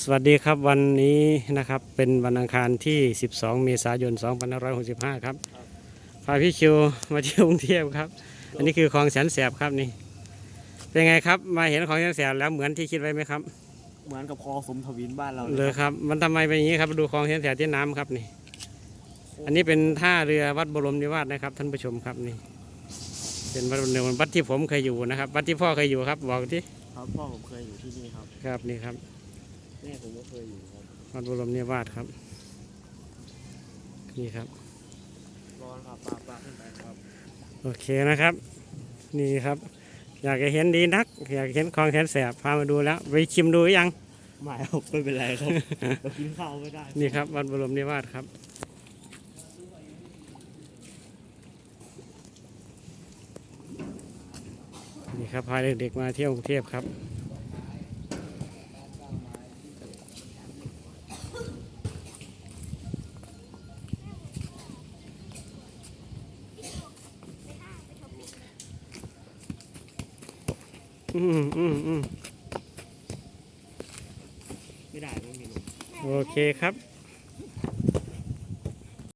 สวัสดีครับวันนี้นะครับเป็นวันอังคารที่ 12 เมษายน 2565 ครับพาพี่คิวมาเที่ยวกรุงเทพครับ อันนี้คือคลองแสนแสบครับนี่ เป็นไงครับมาเห็นคลองแสนแสบแล้วเหมือนที่คิดไว้ไหมครับ เหมือนกับคลองสมทวินบ้านเราเลยครับ มันทำไมเป็นอย่างนี้ครับดูคลองแสนแสบที่น้ำครับนี่ อันนี้เป็นท่าเรือวัดบรมนิวาสนะครับ ท่านผู้ชมครับนี่ เป็นวัดบรมนิวาสวัดที่ผมเคยอยู่นะครับวัดที่พ่อเคยอยู่ครับบอกที่ครับพ่อผมเคยอยู่ที่นี่ครับครับนี่ครับ แม่ผมก็เคยอยู่ครับวัดบรมนิวาสครับ นี่ครับ ร้อนครับป้าป้าขึ้นไปครับโอเคนะครับ นี่ครับ อยากจะเห็นดีนัก อยากเห็นคลองแสนแสบพามาดูแล้ว ไปชิมดูหรือยังไม่ครับไม่เป็นไรครับ เรากินข้าวไม่ได้นี่ครับวัดบรมนิวาสครับ นี่ครับพาเด็กๆมาเที่ยวกรุงเทพครับ อืมอืมอืมไม่ได้ไม่มีลมโอเคครับ